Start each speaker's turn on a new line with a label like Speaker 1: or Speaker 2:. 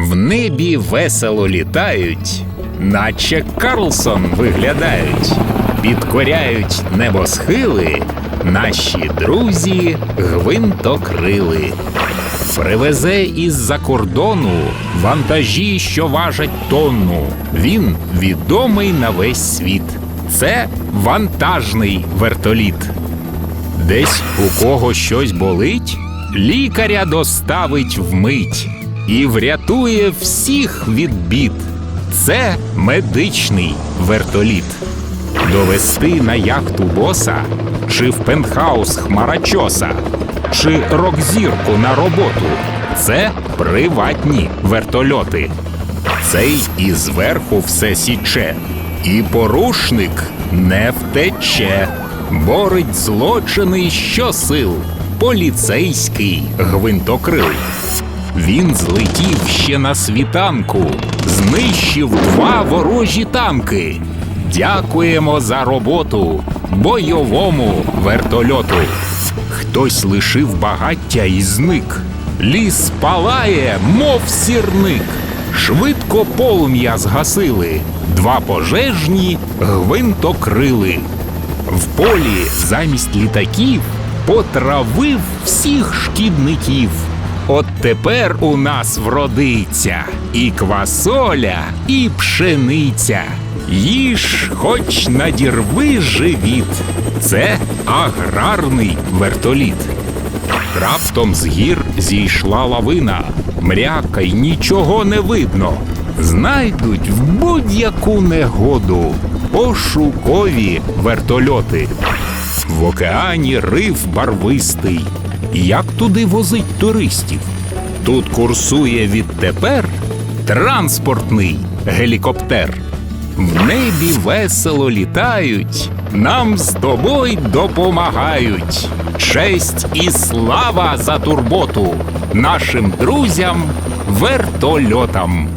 Speaker 1: В небі весело літають, наче Карлсон виглядають, підкоряють небосхили, наші друзі гвинтокрили. Привезе із-за кордону вантажі, що важать тонну. Він відомий на весь світ. Це вантажний вертоліт. Десь у кого щось болить, лікаря доставить вмить і врятує всіх від бід. Це медичний вертоліт. Довести на яхту боса, чи в пентхаус хмарачоса, чи рок-зірку на роботу. Це приватні вертольоти. Цей і зверху все січе, і порушник не втече. Борить злочини щосил, поліцейський гвинтокрил. Він злетів ще на світанку, знищив два ворожі танки. Дякуємо за роботу бойовому вертольоту. Хтось лишив багаття і зник. Ліс палає, мов сірник. Швидко полум'я згасили. Два пожежні гвинтокрили. В полі замість літаків потравив всіх шкідників. От тепер у нас вродиться і квасоля, і пшениця. Їж, хоч надірви живіт. Це аграрний вертоліт. Раптом з гір зійшла лавина. Мряка й нічого не видно. Знайдуть в будь-яку негоду пошукові вертольоти. В океані риф барвистий. Як туди возить туристів? Тут курсує відтепер транспортний гелікоптер. В небі весело літають, нам з тобою допомагають. Честь і слава за турботу нашим друзям вертольотам.